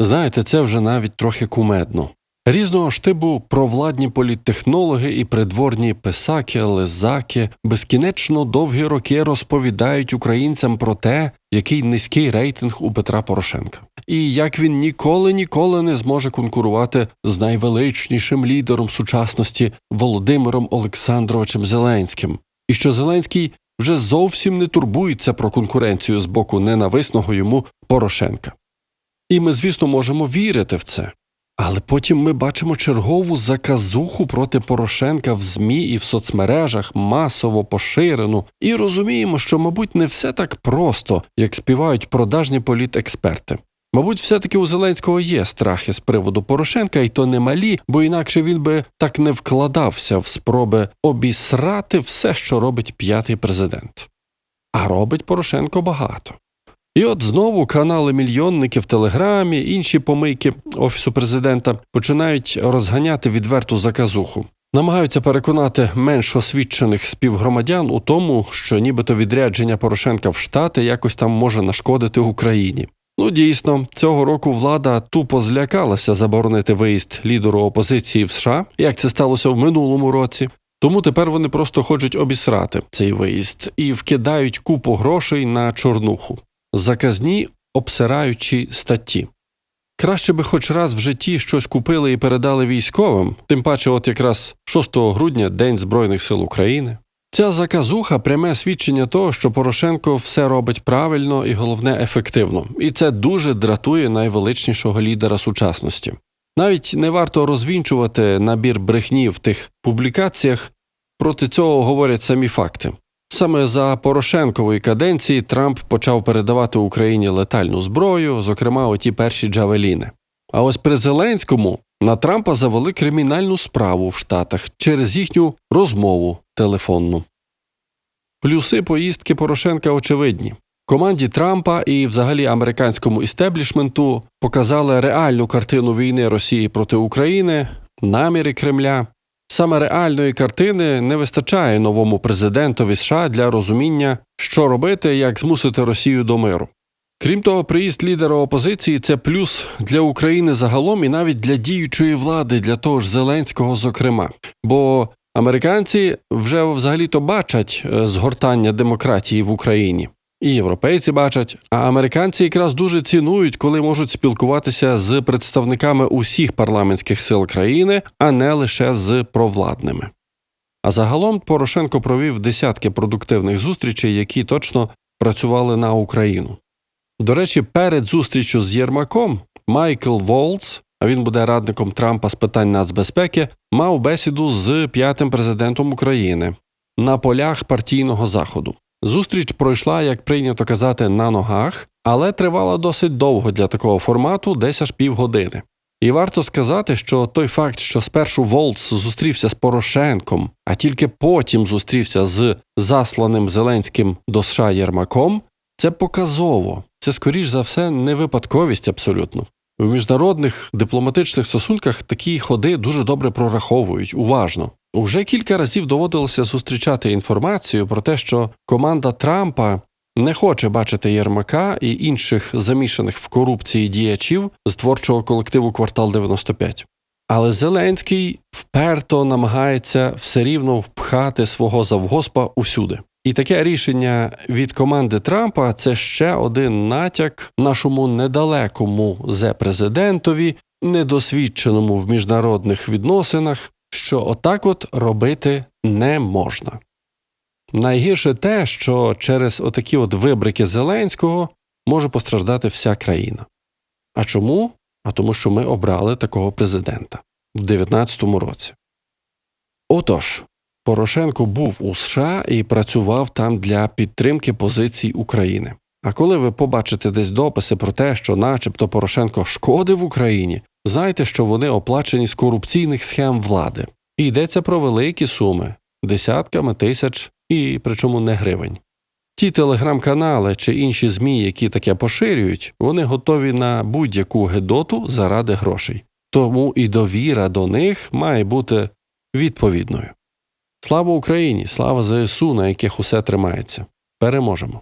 Знаєте, це вже навіть трохи кумедно. Різного штибу провладні політтехнологи і придворні писаки, лизаки безкінечно довгі роки розповідають українцям про те, який низький рейтинг у Петра Порошенка, і як він ніколи ніколи не зможе конкурувати з найвеличнішим лідером сучасності Володимиром Олександровичем Зеленським, і що Зеленський вже зовсім не турбується про конкуренцію з боку ненависного йому Порошенка. І ми, звісно, можемо вірити в це. Але потім ми бачимо чергову заказуху проти Порошенка в ЗМІ і в соцмережах масово поширену, і розуміємо, що, мабуть, не все так просто, як співають продажні політексперти. Мабуть, все-таки у Зеленського є страхи з приводу Порошенка, і то немалі, бо інакше він би так не вкладався в спроби обісрати все, що робить п'ятий президент. А робить Порошенко багато. І от знову канали мільйонники в Телеграмі, інші помийки Офісу президента починають розганяти відверту заказуху. Намагаються переконати менш освічених співгромадян у тому, що нібито відрядження Порошенка в Штати якось там може нашкодити Україні. Ну дійсно, цього року влада тупо злякалася заборонити виїзд лідеру опозиції в США, як це сталося в минулому році. Тому тепер вони просто хочуть обісрати цей виїзд і вкидають купу грошей на чорнуху заказні обсираючі статті. Краще би хоч раз в житті щось купили і передали військовим, тим паче, от якраз 6 грудня День Збройних сил України. Ця заказуха пряме свідчення того, що Порошенко все робить правильно і головне ефективно, і це дуже дратує найвеличнішого лідера сучасності. Навіть не варто розвінчувати набір брехні в тих публікаціях, проти цього говорять самі факти. Саме за Порошенкової каденції Трамп почав передавати Україні летальну зброю, зокрема оті перші джавеліни. А ось при Зеленському на Трампа завели кримінальну справу в Штатах через їхню розмову телефонну. Плюси поїздки Порошенка очевидні. Команді Трампа і взагалі американському істеблішменту показали реальну картину війни Росії проти України, наміри Кремля. Саме реальної картини не вистачає новому президентові США для розуміння, що робити, як змусити Росію до миру. Крім того, приїзд лідера опозиції це плюс для України загалом і навіть для діючої влади, для того ж Зеленського, зокрема. Бо американці вже взагалі-то бачать е, згортання демократії в Україні. І європейці бачать, а американці якраз дуже цінують, коли можуть спілкуватися з представниками усіх парламентських сил країни, а не лише з провладними. А загалом Порошенко провів десятки продуктивних зустрічей, які точно працювали на Україну. До речі, перед зустрічю з Єрмаком Майкл Волц, а він буде радником Трампа з питань нацбезпеки, мав бесіду з п'ятим президентом України на полях партійного заходу. Зустріч пройшла, як прийнято казати, на ногах, але тривала досить довго для такого формату, десь аж півгодини. І варто сказати, що той факт, що спершу Волц зустрівся з Порошенком, а тільки потім зустрівся з засланим Зеленським до США Єрмаком, це показово. Це, скоріш за все, не випадковість абсолютно. В міжнародних дипломатичних стосунках такі ходи дуже добре прораховують, уважно. Вже кілька разів доводилося зустрічати інформацію про те, що команда Трампа не хоче бачити Єрмака і інших замішаних в корупції діячів з творчого колективу Квартал 95. Але Зеленський вперто намагається все рівно впхати свого завгоспа усюди. І таке рішення від команди Трампа це ще один натяк нашому недалекому зе президентові, недосвідченому в міжнародних відносинах, що отак от робити не можна. Найгірше те, що через отакі от вибрики Зеленського може постраждати вся країна. А чому? А тому, що ми обрали такого президента в 2019 році. Отож, Порошенко був у США і працював там для підтримки позицій України. А коли ви побачите десь дописи про те, що начебто Порошенко шкодив Україні, знайте, що вони оплачені з корупційних схем влади. І йдеться про великі суми десятками тисяч і причому не гривень. Ті телеграм-канали чи інші ЗМІ, які таке поширюють, вони готові на будь-яку гедоту заради грошей. Тому і довіра до них має бути відповідною. Слава Україні! Слава ЗСУ, на яких усе тримається. Переможемо!